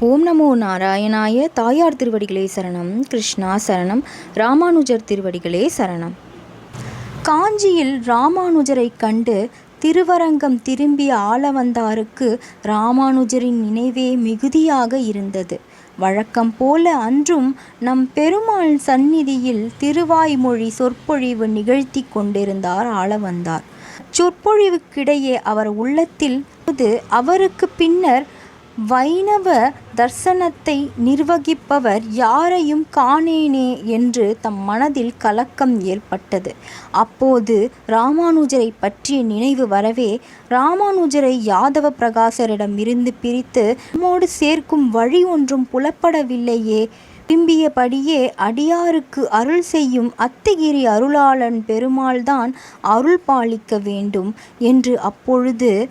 ஓம் நமோ நாராயணாய தாயார் திருவடிகளே சரணம் கிருஷ்ணா சரணம் ராமானுஜர் திருவடிகளே சரணம். காஞ்சியில் ராமானுஜரைக் கண்டு திருவரங்கம் திரும்பிய ஆளவந்தாருக்கு ராமானுஜரின் நினைவே மிகுதியாக இருந்தது. வழக்கம் போல அன்றும் நம் பெருமாள் சந்நிதியில் திருவாய்மொழி சொற்பொழிவு நிகழ்த்தி கொண்டிருந்தார் ஆளவந்தார். சொற்பொழிவுக்கிடையே அவர் உள்ளத்தில் அவருக்கு பின்னர் வைணவ தர்சனத்தை நிர்வகிப்பவர் யாரையும் காணேனே என்று தம் மனதில் கலக்கம் ஏற்பட்டது. அப்போது ராமானுஜரை பற்றிய நினைவு வரவே ராமானுஜரை யாதவ பிரகாசரிடம் இருந்து பிரித்து நம்மோடு சேர்க்கும் வழி ஒன்றும் புலப்படவில்லையே. விரும்பியபடியே அடியாருக்கு அருள் செய்யும் அத்திகிரி அருளாளன் பெருமாள்தான் அருள் பாலிக்க வேண்டும் என்று அப்பொழுது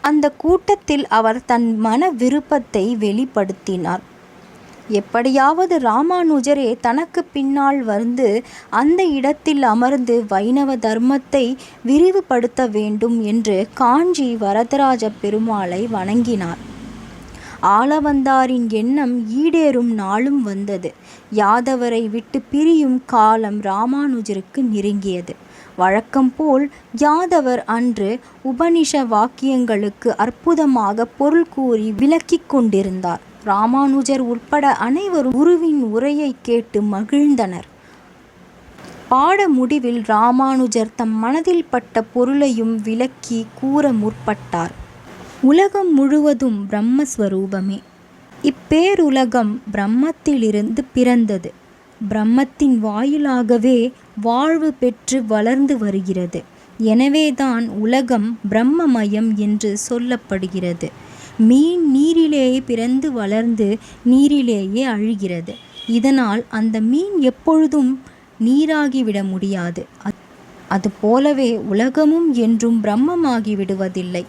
அந்த கூட்டத்தில் அவர் தன் மன விருப்பத்தை வெளிப்படுத்தினார். எப்படியாவது ராமானுஜரே தனக்கு பின்னால் வந்து அந்த இடத்தில் அமர்ந்து வைணவ தர்மத்தை விரிவுபடுத்த வேண்டும் என்று காஞ்சி வரதராஜ பெருமாளை வணங்கினார். ஆளவந்தாரின் எண்ணம் ஈடேறும் நாளும் வந்தது. யாதவரை விட்டு பிரியும் காலம் ராமானுஜருக்கு நெருங்கியது. வழக்கம் போல் யாதவர் அன்று உபனிஷ வாக்கியங்களுக்கு அற்புதமாக பொருள் கூறி விளக்கிக் கொண்டிருந்தார். ராமானுஜர் உட்பட அனைவரும் குருவின் உரையை கேட்டு மகிழ்ந்தனர். பாட முடிவில் ராமானுஜர் தம் மனதில் பட்ட பொருளையும் விளக்கி கூற முற்பட்டார். உலகம் முழுவதும் பிரம்மஸ்வரூபமே. இப்பேருலகம் பிரம்மத்திலிருந்து பிறந்தது. பிரம்மத்தின் வாயிலாகவே வாழ்வு பெற்று வளர்ந்து வருகிறது. எனவேதான் உலகம் பிரம்மமயம் என்று சொல்லப்படுகிறது. மீன் நீரிலேயே பிறந்து வளர்ந்து நீரிலேயே அழுகிறது. இதனால் அந்த மீன் எப்பொழுதும் நீராகிவிட முடியாது. அதுபோலவே உலகமும் என்றும் பிரம்மமாகி விடுவதில்லை.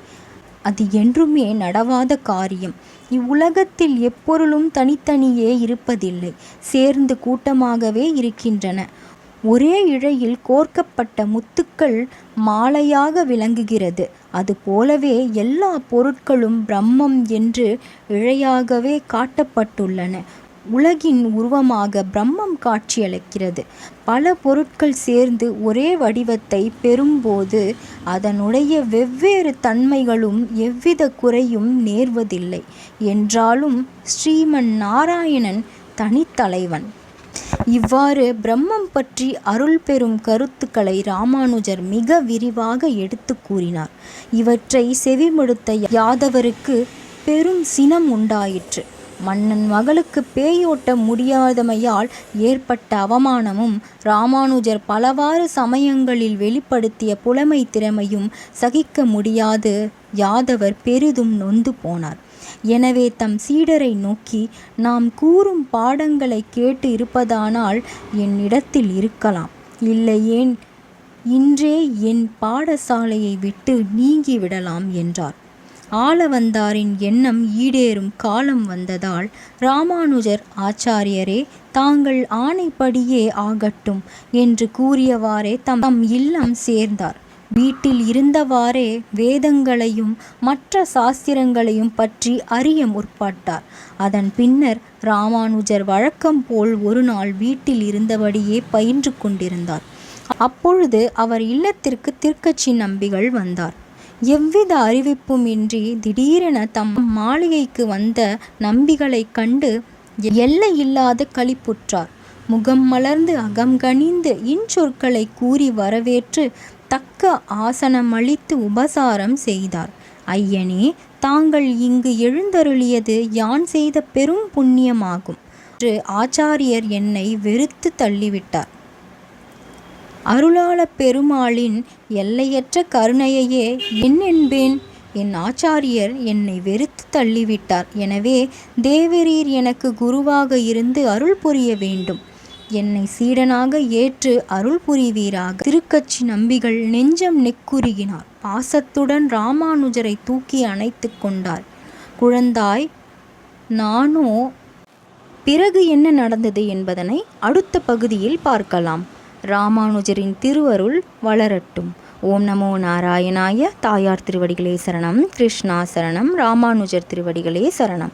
அது என்றுமே நடவாத காரியம். இவ்வுலகத்தில் எப்பொருளும் தனித்தனியே இருப்பதில்லை. சேர்ந்து கூட்டமாகவே இருக்கின்றன. ஒரே இழையில் கோர்க்கப்பட்ட முத்துக்கள் மாலையாக விளங்குகிறது. அதுபோலவே எல்லா பொருட்களும் பிரம்மம் என்று இழையாகவே காட்டப்பட்டுள்ளன. உலகின் உருவமாக பிரம்மம் காட்சியளிக்கிறது. பல பொருட்கள் சேர்ந்து ஒரே வடிவத்தை பெறும்போது அதனுடைய வெவ்வேறு தன்மைகளும் எவ்வித குறையும் நேர்வதில்லை. என்றாலும் ஸ்ரீமன் நாராயணன் தனித்தலைவன். இவ்வாறு பிரம்மம் பற்றி அருள் பெறும் கருத்துக்களை ராமானுஜர் மிக விரிவாக எடுத்து கூறினார். இவற்றை செவிமடுத்த யாதவருக்கு பெரும் சினம் உண்டாயிற்று. மன்னன் மகளுக்கு பேயோட்ட முடியாதமையால் ஏற்பட்ட அவமானமும் ராமானுஜர் பலவாறு சமயங்களில் வெளிப்படுத்திய புலமை திறமையும் சகிக்க முடியாது. யாதவர் பெரிதும் நொந்து போனார். எனவே தம் சீடரை நோக்கி நாம் கூறும் பாடங்களை கேட்டு இருப்பதானால் என்னிடத்தில் இருக்கலாம். இல்லையேன் இன்றே என் பாடசாலையை விட்டு நீங்கிவிடலாம் என்றார். ஆளவந்தாரின் எண்ணம் ஈடேறும் காலம் வந்ததால் ராமானுஜர் ஆச்சாரியரே தாங்கள் ஆணைப்படியே ஆகட்டும் என்று கூறியவாறே தம் தம் இல்லம் சேர்ந்தார். வீட்டில் இருந்தவாறே வேதங்களையும் மற்ற சாஸ்திரங்களையும் பற்றி அறிய முற்பட்டார். அதன் பின்னர் ராமானுஜர் வழக்கம் போல் ஒரு நாள் வீட்டில் இருந்தபடியே பயின்று கொண்டிருந்தார். அப்பொழுது அவர் இல்லத்திற்கு திருக்கட்சி நம்பிகள் வந்தார். எவ்வித அறிவிப்பும் இன்றி திடீரென தம் மாளிகைக்கு வந்த நம்பிகளைக் கண்டு எல்லையில்லாத களிப்புற்றார். முகம் மலர்ந்து அகம் கனிந்து இன்சொற்களை கூறி வரவேற்று தக்க ஆசனமளித்து உபசாரம் செய்தார். ஐயனே தாங்கள் இங்கு எழுந்தருளியது யான் செய்த பெரும் புண்ணியமாகும் என்று ஆச்சாரியர் என்னை வெறுத்து தள்ளிவிட்டார். அருளாள பெருமாளின் எல்லையற்ற கருணையையே என்னென்பேன் என் ஆச்சாரியர் என்னை வெறுத்து தள்ளிவிட்டார். எனவே தேவரீர் எனக்கு குருவாக இருந்து அருள் புரிய வேண்டும். என்னை சீடனாக ஏற்று அருள் புரிவீராக. திருக்கட்சி நம்பிகள் நெஞ்சம் நெக்குருகினார். பாசத்துடன் ராமானுஜரை தூக்கி அணைத்து கொண்டார். குழந்தாய் நானோ பிறகு என்ன நடந்தது என்பதனை அடுத்த பகுதியில் பார்க்கலாம். ராமானுஜரின் திருவருள் வளரட்டும். ஓம் நமோ நாராயணாய தாயார் திருவடிகளே சரணம் கிருஷ்ணா சரணம் ராமானுஜர் திருவடிகளே சரணம்.